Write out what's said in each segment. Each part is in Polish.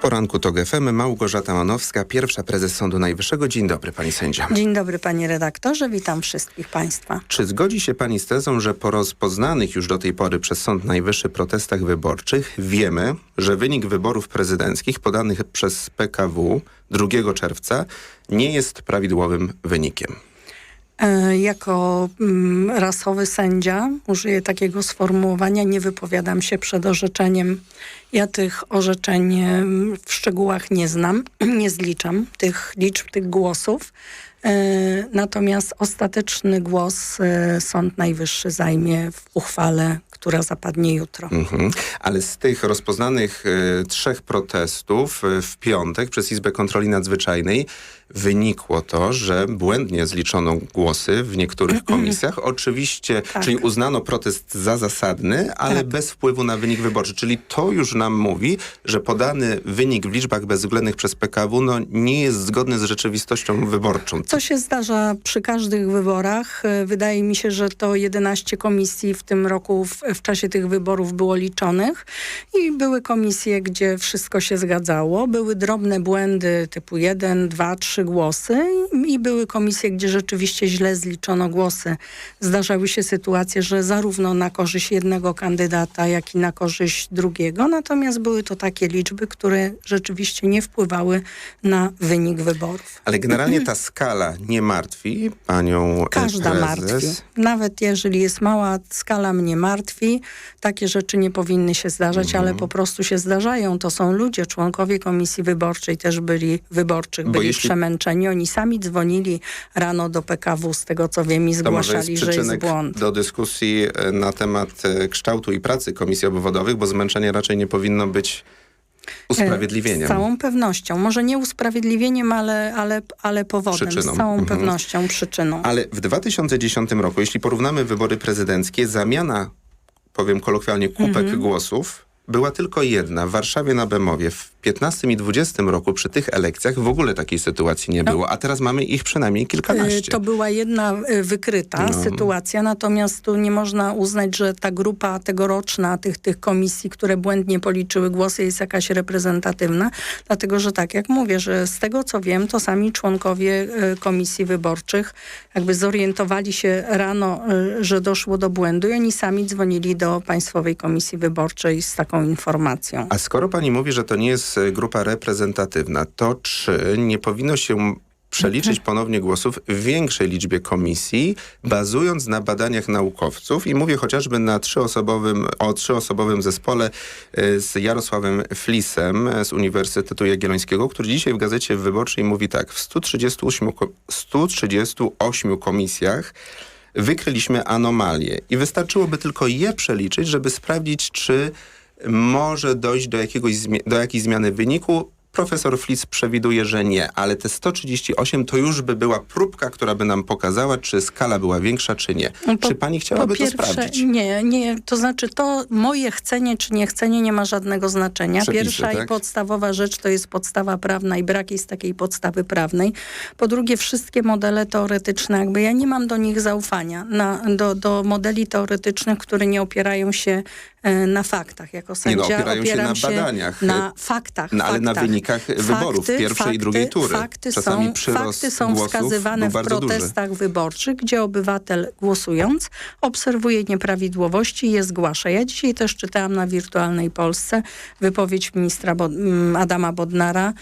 poranku TOG FM Małgorzata Manowska, pierwsza prezes Sądu Najwyższego. Dzień dobry pani sędzia. Dzień dobry panie redaktorze, witam wszystkich państwa. Czy zgodzi się pani z tezą, że po rozpoznanych już do tej pory przez Sąd Najwyższy protestach wyborczych wiemy, że wynik wyborów prezydenckich podanych przez PKW 2 czerwca nie jest prawidłowym wynikiem? E, Jako mm, rasowy sędzia, użyję takiego sformułowania, nie wypowiadam się przed orzeczeniem. Ja tych orzeczeń em, w szczegółach nie znam, nie zliczam tych liczb, tych głosów. E, Natomiast ostateczny głos e, Sąd Najwyższy zajmie w uchwale, która zapadnie jutro. Mhm. Ale z tych rozpoznanych e, trzech protestów e, w piątek przez Izbę Kontroli Nadzwyczajnej wynikło to, że błędnie zliczono głosy w niektórych komisjach. Oczywiście, Tak. czyli uznano protest za zasadny, ale Tak. bez wpływu na wynik wyborczy. Czyli to już nam mówi, że podany wynik w liczbach bezwzględnych przez PKW no, nie jest zgodny z rzeczywistością wyborczą. Co się zdarza przy każdych wyborach. E, Wydaje mi się, że to 11 komisji w tym roku w, w czasie tych wyborów było liczonych i były komisje, gdzie wszystko się zgadzało. Były drobne błędy typu 1, 2, 3 głosy i były komisje, gdzie rzeczywiście źle zliczono głosy. Zdarzały się sytuacje, że zarówno na korzyść jednego kandydata, jak i na korzyść drugiego. Natomiast były to takie liczby, które rzeczywiście nie wpływały na wynik wyborów. Ale generalnie ta skala nie martwi panią e, Każda prezes. martwi. Nawet jeżeli jest mała skala mnie martwi, takie rzeczy nie powinny się zdarzać, Mhm. ale po prostu się zdarzają. To są ludzie, członkowie komisji wyborczej też byli wyborczych, Bo byli jeśli- przemęczeni. Oni sami dzwonili rano do PKW, z tego co wiem, i może jest zgłaszali, że jest błąd. do dyskusji e, na temat e, kształtu i pracy komisji obwodowych, bo zmęczenie raczej nie powinno być usprawiedliwieniem. Z całą pewnością. Może nie usprawiedliwieniem, ale, ale, ale powodem. Przyczyną. Z całą Mhm. pewnością przyczyną. Ale w 2010 roku, jeśli porównamy wybory prezydenckie, zamiana, powiem kolokwialnie, kupek Mhm. głosów była tylko jedna w Warszawie na Bemowie. W 15 i 20 roku przy tych elekcjach w ogóle takiej sytuacji nie było, a teraz mamy ich przynajmniej Y, kilkanaście. To była jedna y, wykryta No. sytuacja, natomiast tu nie można uznać, że ta grupa tegoroczna tych, tych komisji, które błędnie policzyły głosy jest jakaś reprezentatywna, dlatego że tak jak mówię, że z tego co wiem, to sami członkowie y, komisji wyborczych jakby zorientowali się rano, y, że doszło do błędu i oni sami dzwonili do Państwowej Komisji Wyborczej z taką informacją. A skoro pani mówi, że to nie jest e, grupa reprezentatywna, to czy nie powinno się przeliczyć Mhm. ponownie głosów w większej liczbie komisji, bazując na badaniach naukowców i mówię chociażby na trzyosobowym, o trzyosobowym zespole e, z Jarosławem Flisem e, z Uniwersytetu Jagiellońskiego, który dzisiaj w Gazecie Wyborczej mówi tak, w 138, ko- 138 komisjach wykryliśmy anomalie i wystarczyłoby tylko je przeliczyć, żeby sprawdzić, czy może dojść do, jakiegoś, do jakiejś zmiany wyniku. Profesor Flis przewiduje, że nie, ale te 138 to już by była próbka, która by nam pokazała, czy skala była większa, czy nie. No po- czy pani chciałaby pierwsze, to sprawdzić? Nie, nie, to znaczy to moje chcenie czy niechcenie nie ma żadnego znaczenia. Przepisy, Pierwsza tak? i podstawowa rzecz to jest podstawa prawna i brak jest takiej podstawy prawnej. Po drugie, wszystkie modele teoretyczne, jakby ja nie mam do nich zaufania, na, do, do modeli teoretycznych, które nie opierają się na faktach. Jako Nie no, sędzia opierają się opieram na badaniach. Na faktach. No, ale na faktach. wynikach wyborów pierwszej i drugiej tury. Fakty Czasami są, przyrost fakty są wskazywane w bardzo duży. protestach wyborczych, gdzie obywatel głosując obserwuje nieprawidłowości i je zgłasza. Ja dzisiaj też czytałam na Wirtualnej Polsce wypowiedź ministra Adama Bodnara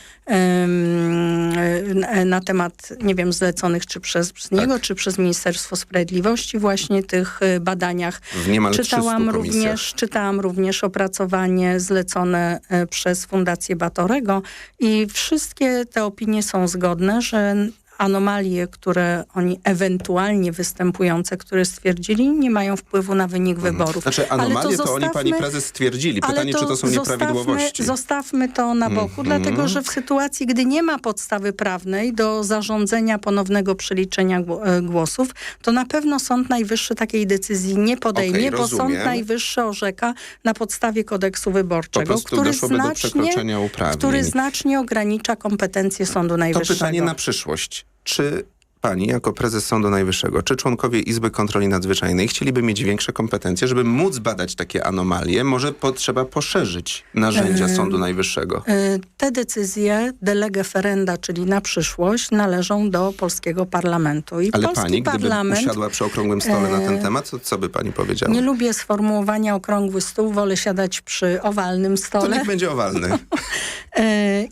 na- temat, nie wiem, zleconych czy przez, przez niego, Tak. czy przez Ministerstwo Sprawiedliwości właśnie tych y, badaniach. W niemal 300 Czytałam również, czytałam również opracowanie zlecone e, przez Fundację Batorego i wszystkie te opinie są zgodne, że anomalie, które oni ewentualnie występujące, które stwierdzili, nie mają wpływu na wynik wyborów. Znaczy Ale anomalie to, oni zostawmy- pani prezes stwierdzili. Pytanie, czy to są nieprawidłowości. Zostawmy, zostawmy to na boku, Mhm. dlatego że w sytuacji, gdy nie ma podstawy prawnej do zarządzenia ponownego przeliczenia e, głosów, to na pewno Sąd Najwyższy takiej decyzji nie podejmie, Okej, bo rozumiem. Sąd Najwyższy orzeka na podstawie kodeksu wyborczego, który znacznie, przekroczenia uprawnień. który znacznie ogranicza kompetencje Sądu To Najwyższego. pytanie na przyszłość. Czy pani jako prezes Sądu Najwyższego, czy członkowie Izby Kontroli Nadzwyczajnej chcieliby mieć większe kompetencje, żeby móc badać takie anomalie? Może potrzeba poszerzyć narzędzia Sądu Najwyższego? Y, Te decyzje de lege ferenda, czyli na przyszłość, należą do polskiego parlamentu. I Ale polski pani, gdyby parlament... usiadła przy okrągłym stole na ten e, temat, to co by pani powiedziała? Nie lubię sformułowania okrągły stół, wolę siadać przy owalnym To stole. niech będzie owalny.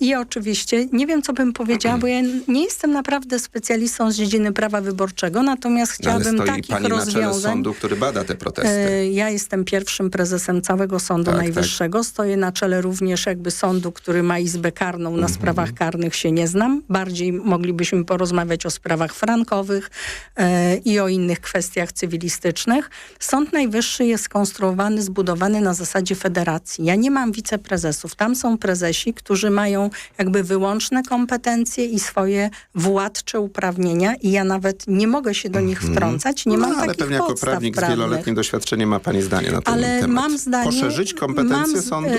I oczywiście nie wiem, co bym powiedziała, bo ja nie jestem naprawdę specjalistą z dziedziny prawa wyborczego, natomiast No, ale chciałabym stoi takich pani na czele rozwiązań. sądu, który bada te protesty. E, Ja jestem pierwszym prezesem całego Sądu Tak, Najwyższego. Stoję na czele również jakby sądu, który ma izbę karną. Mhm. Na sprawach karnych się nie znam. Bardziej moglibyśmy porozmawiać o sprawach frankowych e, i o innych kwestiach cywilistycznych. Sąd Najwyższy jest skonstruowany, zbudowany na zasadzie federacji. Ja nie mam wiceprezesów. Tam są prezesi, którzy mają jakby wyłączne kompetencje i swoje władcze uprawnienia i ja nawet nie mogę się do nich wtrącać. Nie mam no, ale takich pewnie jako prawnik z prawnych. wieloletnim doświadczeniem ma pani zdanie na ten Ale temat. mam zdanie... Poszerzyć kompetencje mam, z- sądu?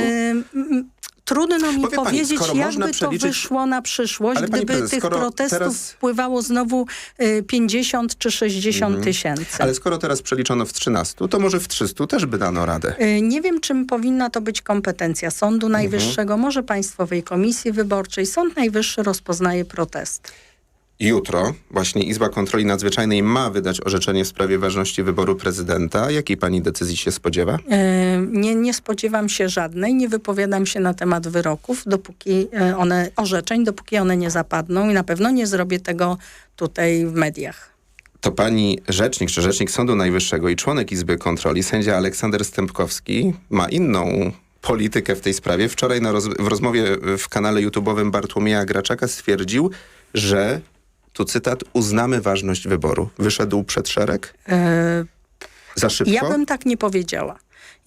m, Trudno mi Bo wie pani, powiedzieć, można jakby to przeliczyć- wyszło na przyszłość, pani gdyby prezes, tych protestów teraz- wpływało znowu e, 50 czy 60 Mhm. tysięcy. Ale skoro teraz przeliczono w 13, to może w 300 też by dano radę. E, Nie wiem, czym powinna to być kompetencja Sądu Najwyższego, może Państwowej Komisji Wyborczej. Sąd Najwyższy rozpoznaje protest. Jutro właśnie Izba Kontroli Nadzwyczajnej ma wydać orzeczenie w sprawie ważności wyboru prezydenta. Jakiej pani decyzji się spodziewa? E, Nie, nie spodziewam się żadnej, nie wypowiadam się na temat wyroków, dopóki e, one, orzeczeń, dopóki one nie zapadną i na pewno nie zrobię tego tutaj w mediach. To pani rzecznik czy rzecznik Sądu Najwyższego i członek Izby Kontroli, sędzia Aleksander Stępkowski, ma inną politykę w tej sprawie. Wczoraj na roz w rozmowie w kanale YouTube'owym Bartłomieja Graczaka stwierdził, że, tu cytat, uznamy ważność wyboru. Wyszedł przed szereg? E, Za szybko? Ja bym tak nie powiedziała.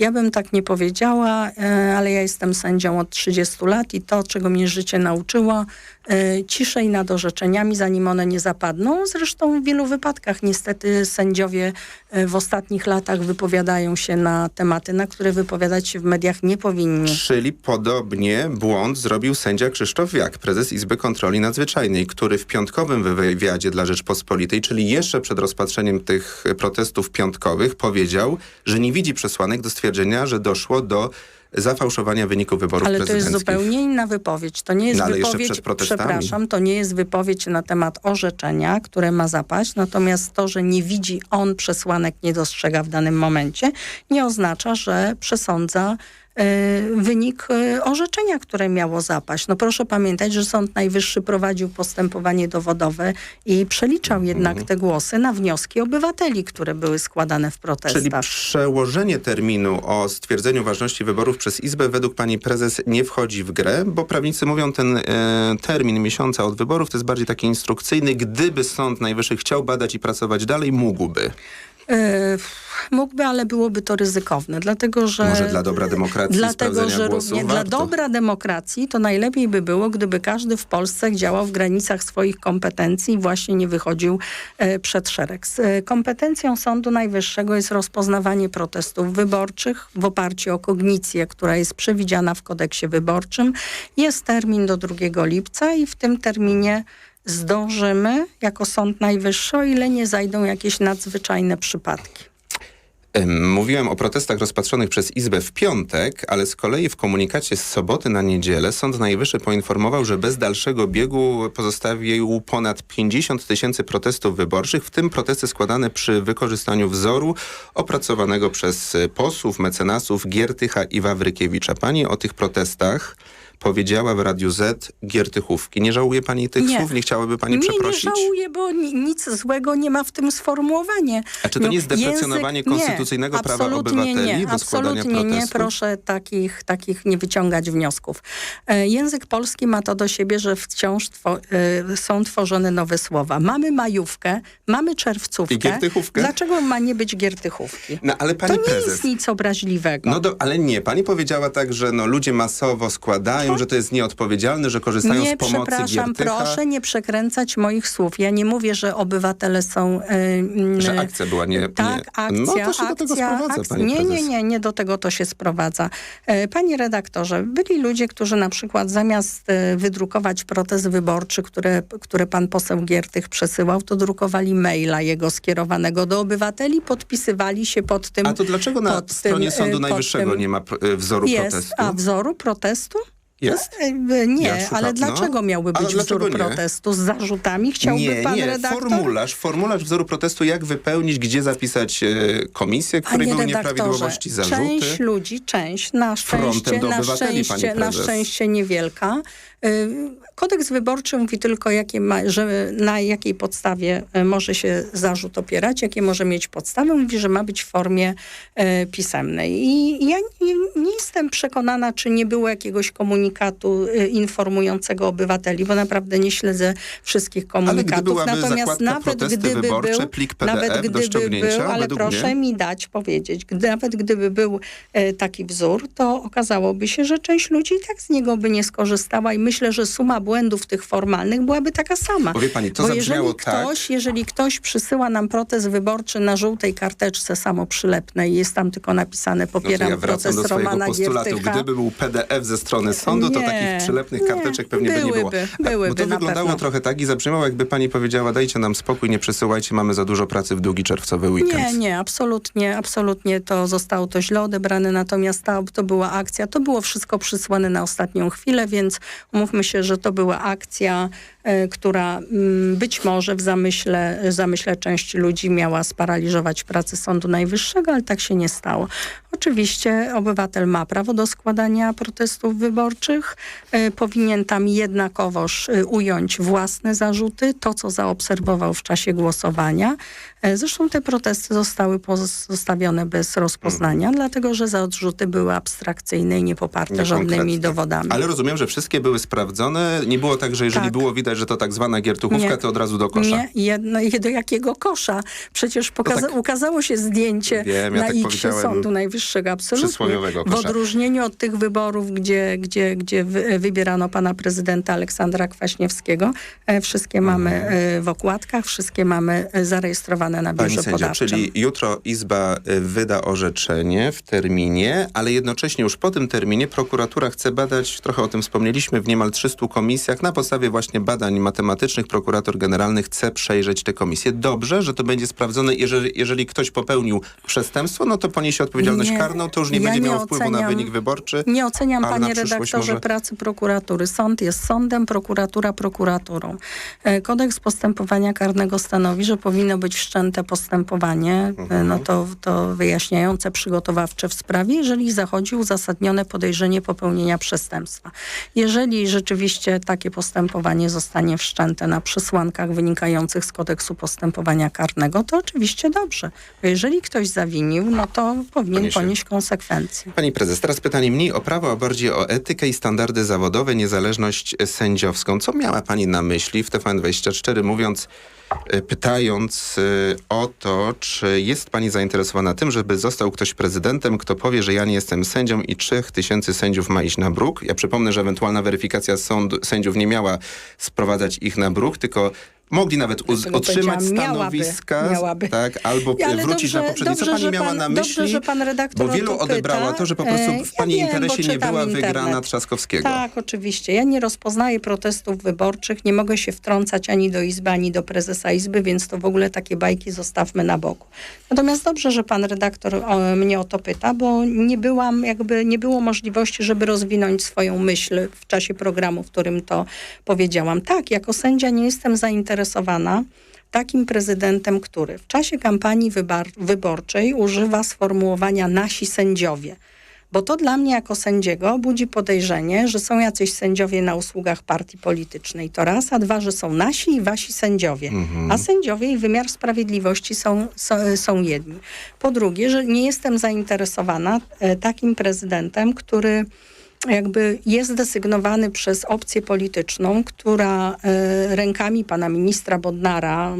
Ja bym tak nie powiedziała, e, ale ja jestem sędzią od 30 lat i to, czego mnie życie nauczyło, e, ciszej nad orzeczeniami, zanim one nie zapadną. Zresztą w wielu wypadkach niestety sędziowie e, w ostatnich latach wypowiadają się na tematy, na które wypowiadać się w mediach nie powinni. Czyli podobnie błąd zrobił sędzia Krzysztof Wiak, prezes Izby Kontroli Nadzwyczajnej, który w piątkowym wywiadzie dla Rzeczpospolitej, czyli jeszcze przed rozpatrzeniem tych protestów piątkowych, powiedział, że nie widzi przesłanek do stwierdzenia, że doszło do zafałszowania wyników wyborów Ale to jest prezydenckich. zupełnie inna wypowiedź. To nie jest No, ale jeszcze wypowiedź, przed protestami. przepraszam, to nie jest wypowiedź na temat orzeczenia, które ma zapaść. Natomiast to, że nie widzi on przesłanek, nie dostrzega w danym momencie, nie oznacza, że przesądza wynik e, orzeczenia, które miało zapaść. No proszę pamiętać, że Sąd Najwyższy prowadził postępowanie dowodowe i przeliczał jednak Mhm. te głosy na wnioski obywateli, które były składane w protestach. Czyli przełożenie terminu o stwierdzeniu ważności wyborów przez Izbę według pani prezes nie wchodzi w grę, bo prawnicy mówią, ten e, termin miesiąca od wyborów to jest bardziej taki instrukcyjny. Gdyby Sąd Najwyższy chciał badać i pracować dalej, mógłby. E, Mógłby, ale byłoby to ryzykowne, dlatego że... Może dla dobra demokracji Dlatego, że równie dla dobra demokracji to najlepiej by było, gdyby każdy w Polsce działał w granicach swoich kompetencji i właśnie nie wychodził e, przed szereg. Z e, kompetencją Sądu Najwyższego jest rozpoznawanie protestów wyborczych w oparciu o kognicję, która jest przewidziana w kodeksie wyborczym. Jest termin do 2 lipca i w tym terminie zdążymy jako Sąd Najwyższy, o ile nie zajdą jakieś nadzwyczajne przypadki. Em, Mówiłem o protestach rozpatrzonych przez Izbę w piątek, ale z kolei w komunikacie z soboty na niedzielę Sąd Najwyższy poinformował, że bez dalszego biegu pozostawił ponad 50 tysięcy protestów wyborczych, w tym protesty składane przy wykorzystaniu wzoru opracowanego przez e, posłów, mecenasów Giertycha i Wawrykiewicza. Pani o tych protestach powiedziała w Radiu Z Giertychówki. Nie żałuje pani tych Nie. słów? Nie chciałaby pani nie, przeprosić? Nie żałuję, bo ni nic złego nie ma w tym sformułowanie. A czy to nie jest deprecjonowanie konstytucyjnego nie, prawa obywateli nie, do składania absolutnie nie, protestów? proszę takich, takich nie wyciągać wniosków. E, język polski ma to do siebie, że wciąż two, e, są tworzone nowe słowa. Mamy majówkę, mamy czerwcówkę. I giertychówkę? Dlaczego ma nie być giertychówki? No ale pani to nie prezes... jest nic obraźliwego. No do, ale nie, pani powiedziała tak, że no, ludzie masowo składają mówią, że to jest nieodpowiedzialne, że korzystają Nie, z pomocy przepraszam, Giertycha, proszę nie przekręcać moich słów. Ja nie mówię, że obywatele są... y, że akcja była nie... Tak, nie. akcja, No to się akcja, do tego sprowadza, akcja. Nie, prezes. nie, nie, nie do tego to się sprowadza. E, Panie redaktorze, byli ludzie, którzy na przykład zamiast e, wydrukować protest wyborczy, które, które pan poseł Giertych przesyłał, to drukowali maila jego skierowanego do obywateli, podpisywali się pod tym. A to dlaczego na stronie tym, Sądu e, Najwyższego tym- nie ma wzoru jest, protestu? a wzoru protestu? Jest? E, e, Nie, ale no. dlaczego miałby Ale być dlaczego wzór protestu z zarzutami? Chciałby nie, pan nie, redaktor? formularz, formularz wzoru protestu, jak wypełnić, gdzie zapisać e, komisję, której były nieprawidłowości, zarzuty. część ludzi, część, na szczęście, na szczęście, na szczęście niewielka. Y, Kodeks wyborczy mówi tylko, jakie ma, że na jakiej podstawie y, może się zarzut opierać, jakie może mieć podstawę. Mówi, że ma być w formie e, pisemnej. I ja nie, nie jestem przekonana, czy nie było jakiegoś komunikatu y, informującego obywateli, bo naprawdę nie śledzę wszystkich komunikatów. Natomiast nawet gdyby był, plik PDF nawet do gdyby był, ale proszę mnie. mi dać powiedzieć, gdy, nawet gdyby był e, taki wzór, to okazałoby się, że część ludzi i tak z niego by nie skorzystała i myślę, że suma błędów tych formalnych byłaby taka sama. Bo wie pani, to Bo jeżeli tak... ktoś, jeżeli ktoś przysyła nam protest wyborczy na żółtej karteczce samoprzylepnej jest tam tylko napisane No to popieram ja wracam protest do Romana postulatu. Giertycha. Gdyby był PDF ze strony sądu, to Nie, takich przylepnych nie. karteczek pewnie by nie było. Byłyby, Bo byłyby to wyglądało pewno. trochę tak i zabrzmiało, jakby pani powiedziała, dajcie nam spokój, nie przesyłajcie, mamy za dużo pracy w długi czerwcowy weekend. Nie, nie, absolutnie, absolutnie to zostało to źle odebrane, natomiast ta, to była akcja, to było wszystko przysłane na ostatnią chwilę, więc umówmy się, że to była akcja, która mm, być może w zamyśle, zamyśle części ludzi miała sparaliżować pracę Sądu Najwyższego, ale tak się nie stało. Oczywiście obywatel ma prawo do składania protestów wyborczych, e, powinien tam jednakowoż e, ująć własne zarzuty, to co zaobserwował w czasie głosowania. E, Zresztą te protesty zostały pozostawione bez rozpoznania, dlatego że zarzuty były abstrakcyjne i niepoparte żadnymi Niekonkretne. dowodami. Ale rozumiem, że wszystkie były sprawdzone. Nie było tak, że jeżeli Tak. było widać, że to tak zwana giertuchówka, Nie. to od razu do kosza. Nie, jedno, do jakiego kosza? Przecież pokaza- tak- ukazało się zdjęcie Wiem, ja na tak Sądu Najwyższego, absolutnie. W odróżnieniu od tych wyborów, gdzie, gdzie, gdzie wy, wybierano pana prezydenta Aleksandra Kwaśniewskiego, e, wszystkie mamy e, w okładkach, wszystkie mamy e, zarejestrowane na Mhm. Pani biurze podawczym. czyli jutro Izba wyda orzeczenie w terminie, ale jednocześnie już po tym terminie prokuratura chce badać, trochę o tym wspomnieliśmy, w niemal 300 komisjach. Na podstawie właśnie badań matematycznych prokurator generalny chce przejrzeć te komisje. Dobrze, że to będzie sprawdzone. Jeżeli, jeżeli ktoś popełnił przestępstwo, no to poniesie odpowiedzialność Nie, karną. To już nie ja będzie nie miało wpływu na oceniam- wynik wyborczy. Nie oceniam, panie redaktorze, może- pracy prokuratury. Sąd jest sądem, prokuratura prokuraturą. E, Kodeks postępowania karnego stanowi, że powinno być wszczęte postępowanie, e, Mhm. no to, to wyjaśniające, przygotowawcze w sprawie, jeżeli zachodzi uzasadnione podejrzenie popełnienia przestępstwa. Jeżeli rzeczywiście takie postępowanie zostanie wszczęte na przesłankach wynikających z kodeksu postępowania karnego, to oczywiście dobrze. Bo jeżeli ktoś zawinił, no to powinien Poniesie. ponieść konsekwencje. Pani prezes, teraz pytanie mniej o prawo, a bardziej o etykę i standardy zawodowe, niezależność sędziowską. Co miała pani na myśli w TVN24 mówiąc, pytając e, o to, czy jest pani zainteresowana tym, żeby został ktoś prezydentem, kto powie, że ja nie jestem sędzią i trzech tysięcy sędziów ma iść na bruk? Ja przypomnę, że ewentualna weryfikacja sąd, sędziów nie miała sprowadzać ich na bruk, tylko mogli nawet otrzymać powiedziałam, miałaby, miałaby. tak, albo ale wrócić na dobrze- poprzednie. Co dobrze, pani miała pan- na dobrze, myśli? że pan redaktor Bo wielu to odebrała to, że po prostu E, w ja pani wiem, interesie nie była internet. wygrana Trzaskowskiego. Tak, oczywiście. Ja nie rozpoznaję protestów wyborczych, nie mogę się wtrącać ani do Izby, ani do prezesa Izby, więc to w ogóle takie bajki zostawmy na boku. Natomiast dobrze, że pan redaktor o, mnie o to pyta, bo nie byłam, jakby nie było możliwości, żeby rozwinąć swoją myśl w czasie programu, w którym to powiedziałam. Tak, jako sędzia nie jestem zainteresowana takim prezydentem, który w czasie kampanii wyborczej używa sformułowania nasi sędziowie. Bo to dla mnie jako sędziego budzi podejrzenie, że są jacyś sędziowie na usługach partii politycznej. To raz, a dwa, że są nasi i wasi sędziowie. A sędziowie i wymiar sprawiedliwości są, są, są jedni. Po drugie, że nie jestem zainteresowana e, takim prezydentem, który jakby jest desygnowany przez opcję polityczną, która e, rękami pana ministra Bodnara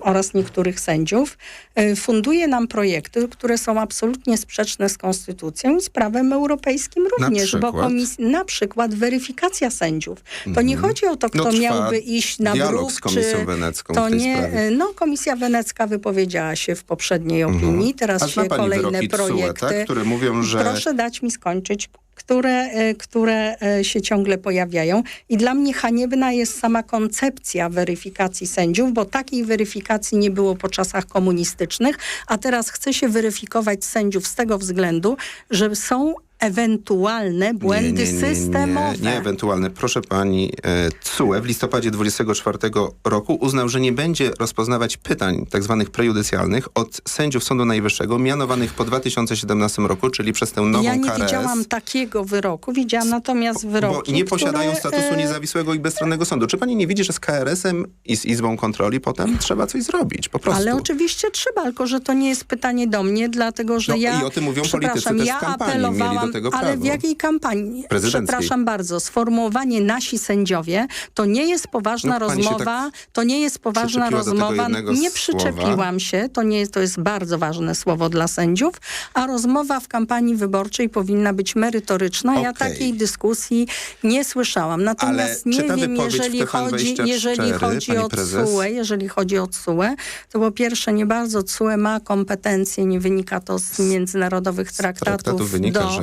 oraz niektórych sędziów e, funduje nam projekty, które są absolutnie sprzeczne z konstytucją i z prawem europejskim również, bo przykład? komis- na przykład weryfikacja sędziów. To nie chodzi o to, kto No, miałby iść na bruk, z Komisją czy Wenecką to nie, sprawie. e, no Komisja Wenecka wypowiedziała się w poprzedniej opinii, teraz Mhm. Zna się kolejne TSUE, projekty. tak? które mówią, że... Proszę dać mi skończyć, które, e, które e, się ciągle pojawiają. I dla mnie haniebna jest sama koncepcja weryfikacji sędziów, bo takiej weryfikacji nie było po czasach komunistycznych, a teraz chce się weryfikować sędziów z tego względu, że są ewentualne błędy systemowe. Nie, nie ewentualne. Proszę pani, e, CUE w listopadzie 24 roku uznał, że nie będzie rozpoznawać pytań tak zwanych prejudycjalnych od sędziów Sądu Najwyższego mianowanych po 2017 roku, czyli przez tę nową ja nie KRS. widziałam takiego wyroku, widziałam natomiast wyroki, Bo nie posiadają które, statusu niezawисłego i bezstronnego sądu. Czy pani nie widzi, że z KRS-em i z Izbą Kontroli potem trzeba coś zrobić? Po prostu. Ale oczywiście trzeba, tylko że to nie jest pytanie do mnie, dlatego że No ja... i o tym mówią politycy też w ja kampanii, mieli do tego ale w prawo. jakiej kampanii? Przepraszam bardzo, sformułowanie nasi sędziowie to nie jest poważna No, rozmowa, to nie jest poważna rozmowa. Nie słowa. przyczepiłam się, to, nie jest, to jest bardzo ważne słowo dla sędziów, a rozmowa w kampanii wyborczej powinna być merytoryczna. Ja Okej. takiej dyskusji nie słyszałam. Natomiast Ale nie wiem, jeżeli chodzi, 24, jeżeli chodzi o? CUE, jeżeli chodzi o CUE, to po pierwsze nie bardzo CUE ma kompetencje, nie wynika to z międzynarodowych traktatów. traktatu wynika, do,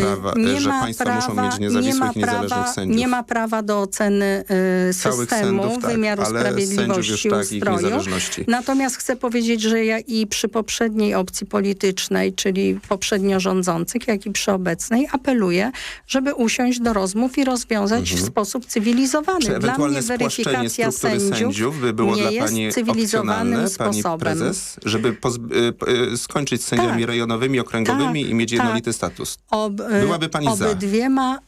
prawa, nie że ma państwa prawa, muszą mieć nie niezawisłych ma i niezależnych prawa, sędziów. Nie ma prawa do oceny systemu sędziów, tak, wymiaru sprawiedliwości tak, ustroju. Natomiast chcę powiedzieć, że ja i przy poprzedniej opcji politycznej, czyli poprzednio rządzących, jak i przy obecnej, apeluję, żeby usiąść do rozmów i rozwiązać w sposób cywilizowany. Mhm. Czy Dla mnie weryfikacja sędziów, sędziów by było nie dla jest pani cywilizowanym opcjonalne, sposobem. pani prezes, żeby y, y, skończyć z sędziami Tak. rejonowymi, okręgowymi Tak, i mieć tak. jednolity status? Ob, Byłaby pani za. obydwiema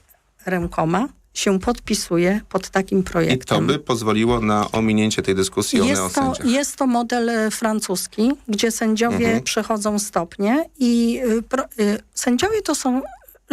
rękoma się podpisuje pod takim I projektem. to by pozwoliło na ominięcie tej dyskusji o jest, to, neosędziach. jest to model e, francuski, gdzie sędziowie Mhm. przechodzą stopnie i y, sędziowie to są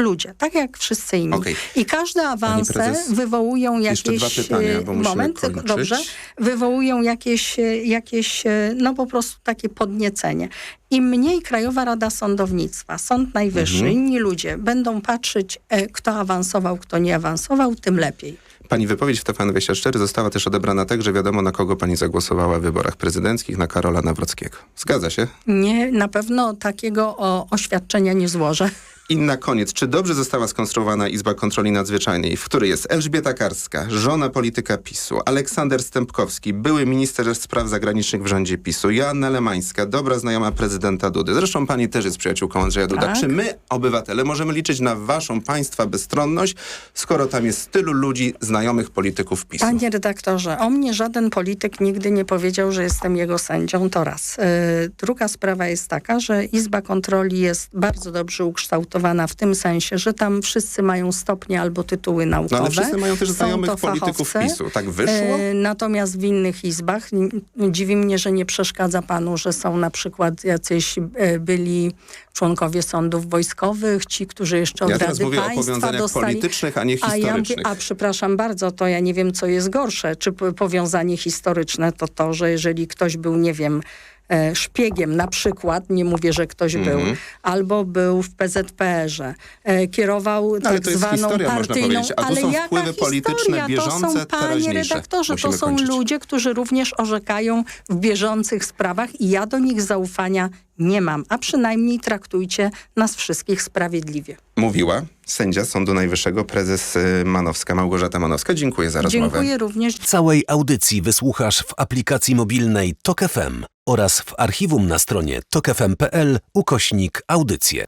ludzie, tak jak wszyscy inni. Okej. I każde awanse prezes, wywołują jakieś... pytania, e, moment, dobrze. Wywołują jakieś, e, jakieś, e, no po prostu takie podniecenie. Im mniej Krajowa Rada Sądownictwa, Sąd Najwyższy, Mhm. inni ludzie będą patrzeć, kto awansował, kto nie awansował, tym lepiej. Pani wypowiedź w TVN24 została też odebrana tak, że wiadomo na kogo pani zagłosowała w wyborach prezydenckich, na Karola Nawrockiego. Zgadza się? Nie, na pewno takiego oświadczenia nie złożę. I na koniec, czy dobrze została skonstruowana Izba Kontroli Nadzwyczajnej, w której jest Elżbieta Karska, żona polityka PiSu, Aleksander Stępkowski, były minister spraw zagranicznych w rządzie PiSu, Joanna Lemańska, dobra znajoma prezydenta Dudy. Zresztą pani też jest przyjaciółką Andrzeja Duda. Tak. Czy my, obywatele, możemy liczyć na waszą państwa bezstronność, skoro tam jest tylu ludzi znajomych polityków PiSu? Panie redaktorze, o mnie żaden polityk nigdy nie powiedział, że jestem jego sędzią, to raz. Yy, Druga sprawa jest taka, że Izba Kontroli jest bardzo dobrze ukształtowana w tym sensie, że tam wszyscy mają stopnie albo tytuły No naukowe. ale wszyscy mają też znajomych polityków. PiSu. Tak wyszło? E, Natomiast w innych izbach dziwi mnie, że nie przeszkadza panu, że są na przykład jacyś e, byli członkowie sądów wojskowych, ci, którzy jeszcze od Ja Rady mówię o Państwa powiązaniach dostali... politycznych, a nie A, ja historycznych. a przepraszam bardzo, to ja nie wiem, co jest gorsze. Czy powiązanie historyczne to to, że jeżeli ktoś był, nie wiem, szpiegiem na przykład, nie mówię, że ktoś Mhm. był, albo był w PZPR-ze, e, kierował No, ale tak to jest zwaną historia, można partyjną... powiedzieć, a tu ale są jaka wpływy polityczne, historia? to bieżące, są, panie redaktorze, to Musimy są kończyć. ludzie, którzy również orzekają w bieżących sprawach i ja do nich zaufania nie mam, a przynajmniej traktujcie nas wszystkich sprawiedliwie. Mówiła sędzia Sądu Najwyższego, prezes y, Manowska, Małgorzata Manowska. Dziękuję za rozmowę. Dziękuję również. Całej audycji wysłuchasz w aplikacji mobilnej Tok FM oraz w archiwum na stronie tokefm.pl ukośnik audycje.